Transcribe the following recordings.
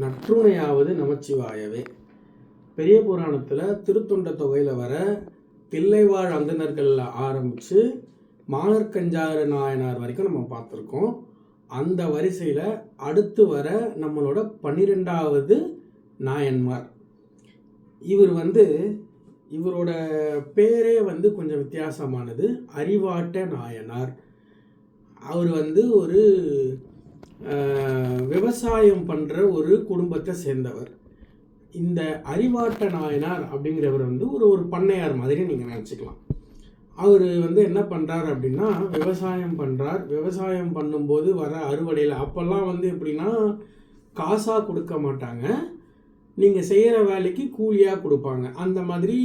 நற்றுணையாவது நமச்சிவாயவே. பெரிய புராணத்தில் திருத்தொண்ட தொகையில் வர தில்லைவாழ் அந்தணர்களில் ஆரம்பித்து மாணர்கஞ்சார நாயனார் வரைக்கும் நம்ம பார்த்துருக்கோம். அந்த வரிசையில் அடுத்து வர நம்மளோட பன்னிரெண்டாவது நாயன்மார். இவர் வந்து இவரோட பேரே வந்து கொஞ்சம் வித்தியாசமானது. அறிவாட்ட நாயனார். அவர் வந்து ஒரு விவசாயம் பண்ணுற ஒரு குடும்பத்தை சேர்ந்தவர். இந்த அறிவாட்ட நாயனார் அப்படிங்கிறவர் வந்து ஒரு ஒரு பண்ணையார் மாதிரி நீங்கள் நினச்சிக்கலாம். அவர் வந்து என்ன பண்ணுறார் அப்படின்னா விவசாயம் பண்ணுறார் விவசாயம் பண்ணும்போது வர அறுவடையில் அப்போல்லாம் வந்து எப்படின்னா காசாக கொடுக்க மாட்டாங்க. நீங்கள் செய்கிற வேலைக்கு கூலியாக கொடுப்பாங்க. அந்த மாதிரி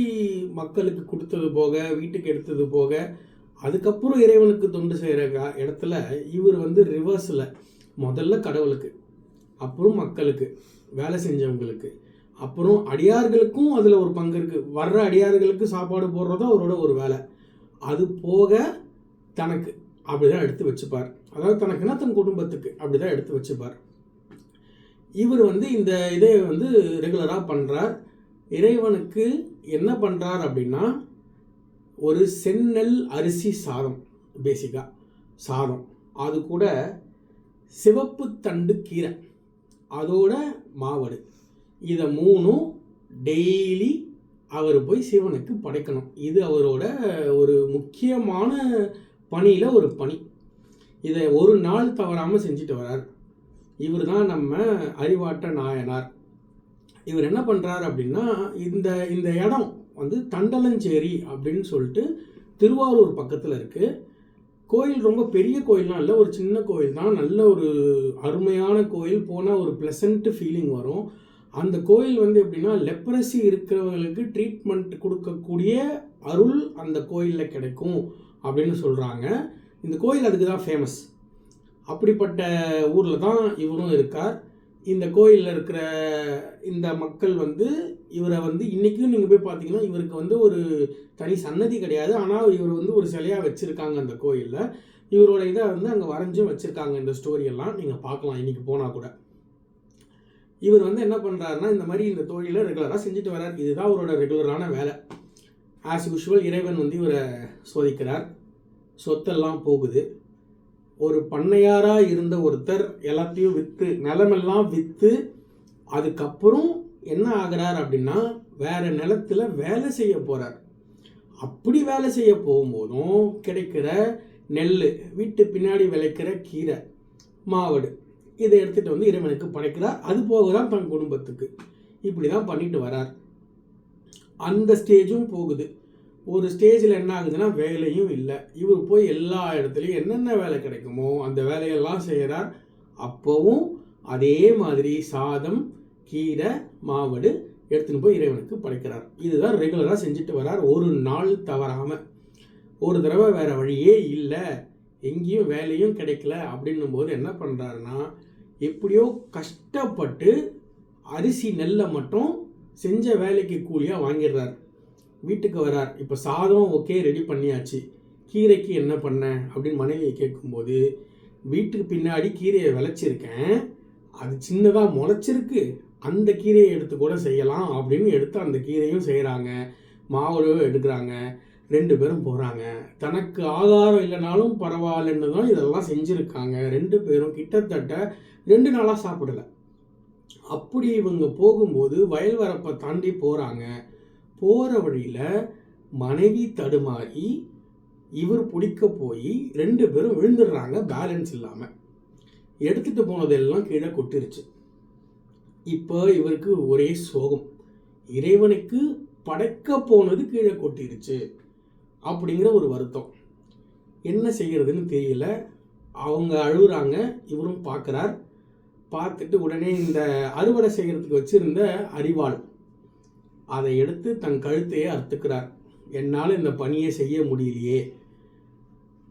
மக்களுக்கு கொடுத்தது போக வீட்டுக்கு எடுத்தது போக அதுக்கப்புறம் இறைவனுக்கு தொண்டு செய்கிற இடத்துல இவர் வந்து ரிவர்ஸில் முதல்ல கடவுளுக்கு அப்புறம் மக்களுக்கு வேலை செஞ்சவங்களுக்கு அப்புறம் அடியார்களுக்கும் அதில் ஒரு பங்கு இருக்குது வர்ற அடியார்களுக்கு சாப்பாடு போடுறதோ அவரோட ஒரு வேலை. அது போக தனக்கு அப்படி தான் எடுத்து வச்சுப்பார். அதாவது தனக்குன்னா தன் குடும்பத்துக்கு அப்படி தான் எடுத்து வச்சுப்பார். இவர் வந்து இந்த இதை வந்து ரெகுலராக பண்ணுறார் இறைவனுக்கு என்ன பண்ணுறார் அப்படின்னா ஒரு செந்நெல் அரிசி சாதம் பேசிக்காக சாதம். அது கூட சிவப்பு தண்டு கீரை. அதோட மாவடு. இதை மூணும் டெய்லி அவர் போய் சிவனுக்கு படைக்கணும். இது அவரோட ஒரு முக்கியமான பணியில் ஒரு பணி. இதை ஒரு நாள் தவறாமல் செஞ்சுட்டு வரார். இவர் தான் நம்ம அறிவாட்ட நாயனார். இவர் என்ன பண்ணுறார் அப்படின்னா இந்த இந்த இடம் வந்து தண்டலஞ்சேரி அப்படின்னு சொல்லிட்டு திருவாரூர் பக்கத்தில் இருக்குது கோயில் ரொம்ப பெரிய கோயில்லாம் இல்லை ஒரு சின்ன கோயில் தான். நல்ல ஒரு அருமையான கோயில் போனால் ஒரு ப்ளசண்ட் ஃபீலிங் வரும். அந்த கோயில் வந்து எப்படின்னா லெப்ரசி இருக்கிறவங்களுக்கு ட்ரீட்மெண்ட் கொடுக்கக்கூடிய அருள் அந்த கோயிலில் கிடைக்கும் அப்படின்னு சொல்கிறாங்க இந்த கோயில் அதுக்கு தான் ஃபேமஸ் அப்படிப்பட்ட ஊரில் தான் இவரும் இருக்கார். இந்த கோயிலில் இருக்கிற இந்த மக்கள் வந்து இவரை வந்து இன்றைக்கும் நீங்கள் போய் பார்த்தீங்கன்னா இவருக்கு வந்து ஒரு தனி சன்னதி கிடையாது. ஆனால் இவர் வந்து ஒரு சிலையாக வச்சுருக்காங்க அந்த கோயிலில். இவரோட இதை வந்து அங்கே வரைஞ்சும் வச்சுருக்காங்க இந்த ஸ்டோரியெல்லாம் நீங்கள் பார்க்கலாம் இன்றைக்கி போனால் கூட. இவர் வந்து என்ன பண்ணுறாருன்னா இந்த மாதிரி இந்த தொழிலை ரெகுலராக செஞ்சுட்டு வரார் இதுதான் அவரோட ரெகுலரான வேலை. ஆஸ் யூஷுவல் இறைவன் வந்து இவரை சோதிக்கிறார். சொத்தெல்லாம் போகுது. ஒரு பண்ணையாராக இருந்த ஒருத்தர் எல்லாத்தையும் விற்று நிலமெல்லாம் விற்று அதுக்கப்புறம் என்ன ஆகிறார் அப்படின்னா வேறு நிலத்துல வேலை செய்ய போகிறார் அப்படி வேலை செய்ய போகும்போதும் கிடைக்கிற நெல் வீட்டு பின்னாடி விளைக்கிற கீரை மாவடு இதை எடுத்துகிட்டு வந்து இறைவனுக்கு படைக்கிறார். அது போக தான் தன் குடும்பத்துக்கு. இப்படி தான் பண்ணிட்டு வரார். அந்த ஸ்டேஜும் போகுது. ஒரு ஸ்டேஜில் என்ன ஆகுதுன்னா வேலையும் இல்லை. இவர் போய் எல்லா இடத்துலையும் என்னென்ன வேலை கிடைக்குமோ அந்த வேலையெல்லாம் செய்கிறார் அப்போவும் அதே மாதிரி சாதம் கீரை மாவடு எடுத்துன்னு போய் இறைவனுக்கு படைக்கிறார். இதுதான் ரெகுலராக செஞ்சுட்டு வரார் ஒரு நாள் தவறாமல் ஒரு தடவை வேறு வழியே இல்லை. எங்கேயும் வேலையும் கிடைக்கல அப்படின்னும் போது என்ன பண்ணுறாருன்னா எப்படியோ கஷ்டப்பட்டு அரிசி நெல்லை மட்டும் செஞ்ச வேலைக்கு கூலியாக வாங்கிடுறார். வீட்டுக்கு வரார். இப்போ சாதம் ஓகே ரெடி பண்ணியாச்சு. கீரைக்கு என்ன பண்ண? அப்படின்னு மனைவியை கேட்கும்போது வீட்டுக்கு பின்னாடி கீரையை விளைச்சிருக்கேன். அது சின்னதாக முளைச்சிருக்கு. அந்த கீரையை எடுத்து கூட செய்யலாம் அப்படின்னு எடுத்து அந்த கீரையும் செய்கிறாங்க மாவு எடுக்கிறாங்க. ரெண்டு பேரும் போகிறாங்க தனக்கு ஆதாரம் இல்லைனாலும் பரவாயில்லன்னு தான் இதெல்லாம் செஞ்சுருக்காங்க. ரெண்டு பேரும் கிட்டத்தட்ட ரெண்டு நாளாக சாப்பிடலை. அப்படி இவங்க போகும்போது வயல் வரப்பை தாண்டி போகிறாங்க போகிற வழியில் மனைவி தடுமாறி இவர் பிடிக்க போய் ரெண்டு பேரும் விழுந்துடுறாங்க பேலன்ஸ் இல்லாமல் எடுத்துகிட்டு போனதெல்லாம் கீழே கொட்டிருச்சு. இப்போ இவருக்கு ஒரே சோகம். இறைவனுக்கு படைக்க போனது கீழே கொட்டிருச்சு அப்படிங்கிற ஒரு வருத்தம். என்ன செய்கிறதுன்னு தெரியல. அவங்க அழுகுறாங்க இவரும் பார்க்குறார். பார்த்துட்டு உடனே இந்த அறுவடை செய்கிறதுக்கு வச்சுருந்த அரிவாள் அதை எடுத்து தன் கழுத்தையே அறுத்துக்கிறார். என்னால் இந்த பணியை செய்ய முடியலையே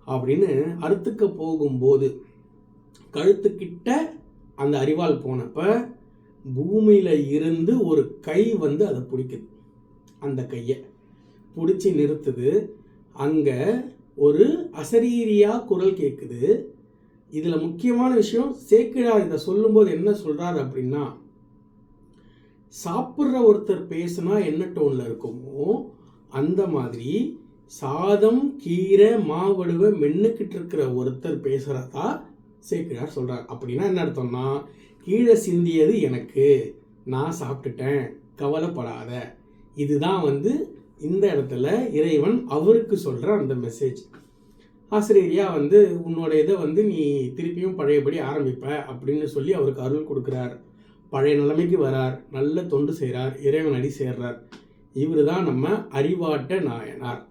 அப்படின்னு அறுத்துக்க போகும்போது கழுத்துக்கிட்ட அந்த அறிவால் போனப்ப பூமியில் இருந்து ஒரு கை வந்து அதை பிடிக்குது. அந்த கையை பிடிச்சி நிறுத்துது. அங்கே ஒரு அசரீரியா குரல் கேட்குது இதில் முக்கியமான விஷயம் சேக்கிழார் இதை சொல்லும்போது என்ன சொல்கிறார் அப்படின்னா சாப்பிட்ற ஒருத்தர் பேசுனா என்ன டோனில் இருக்குமோ அந்த மாதிரி சாதம் கீரை மாவடுவை மென்னுக்கிட்டு இருக்கிற ஒருத்தர் பேசுகிறதா சேக்கிழார் சொல்கிறார் அப்படின்னா என்ன அர்த்தம்னா கீழே சிந்தியது எனக்கு நான் சாப்பிட்டுட்டேன் கவலைப்படாத. இதுதான் வந்து இந்த இடத்துல இறைவன் அவருக்கு சொல்கிற அந்த மெசேஜ் ஆசிரியரியா வந்து உன்னோட இதை வந்து நீ திருப்பியும் பழையபடி ஆரம்பிப்ப அப்படின்னு சொல்லி அவருக்கு அருள் கொடுக்குறாரு. பழைய நிலைமைக்கு வரார் நல்ல தொண்டு செய்கிறார் இறைவன் அடி சேர்றார். இவர் தான் நம்ம அறிவாட்ட நாயனார்.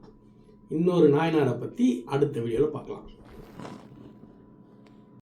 இன்னொரு நாயனாரை பற்றி அடுத்த வீடியோவில் பார்க்கலாம்.